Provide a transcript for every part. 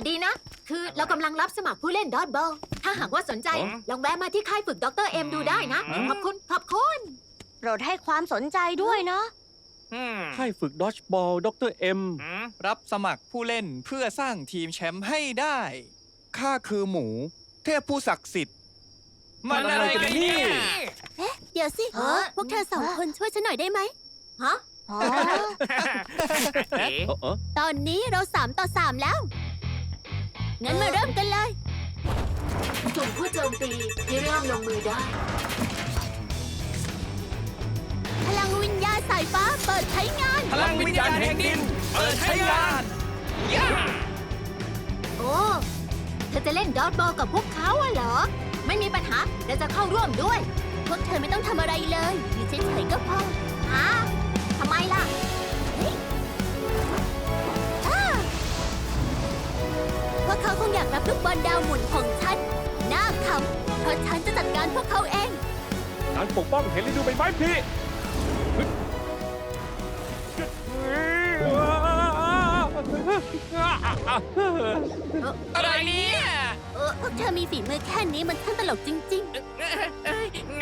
สดีนะ คือเรากำลังรับสมัครผู้เล่นดอทบอล ถ้าหากว่าสนใจ อ๋อ ลองแวะมาที่ค่ายฝึกดรเอ็มดูได้นะอืมขอบคุณ ขอบคุณ โปรดให้ความสนใจด้วยนะอืมค่ายฝึกดอชบอลดรเอ็มอืมรับสมัครผู้เล่นเพื่อสร้างทีมแชมป์ให้ได้ ข้าคือหมู เทพผู้ศักดิ์สิทธิ์ มันอะไรกันเนี่ย เดี๋ยวสิฮะพวกเธอสองคนช่วยฉันหน่อยได้ไหมฮะ อ๋อ เอ๊ะเออเออตอนนี้เราสามต่อสามแล้ว งั้นมาเริ่มกันเลย กลุ่มผู้โจมตีที่เริ่มลงมือได้ พลังวิญญาณสายฟ้าเปิดใช้งาน พลังวิญญาณแห่งดินเปิดใช้งานย่าโอ้ เธอจะเล่นดอทบอลกับพวกเขาอะเหรอ ไม่มีปัญหา เราจะเข้าร่วมด้วย พวกเธอไม่ต้องทำอะไรเลยอยู่เฉยๆก็พอาคงอยากรับลูกบอลดาวหมุนของฉันน่าขำเพราะฉันจะจัดการพวกเขาเอง การปกป้องเห็นฤดูใบไม้ผลิอะไรเนี่ย เออพวกเธอมีฝีมือแค่นี้มันช่างตลกจริงเอ้ยงั้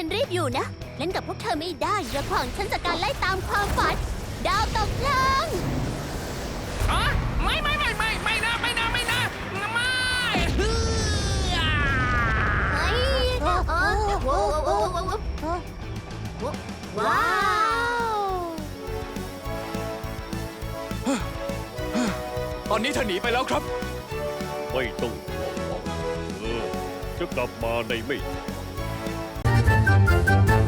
ฉันรีบอยู่นะ เล่นกับพวกเธอไม่ได้อย่าขวางฉันจากการไล่ตามความฝัน ดาวตกเพลิงอ๋อไม่ไม่ไม่ไม่ไม่นะไม่นะไม่นะไม่เฮ้ยเฮ้ยเออเออโอ้โหโอ้โหโอ้โหโอ้โหว้าว ตอนนี้เธอหนีไปแล้วครับ ไม่ต้องห่วงหรอกเออจะกลับมาในไม่ช้า Thank you.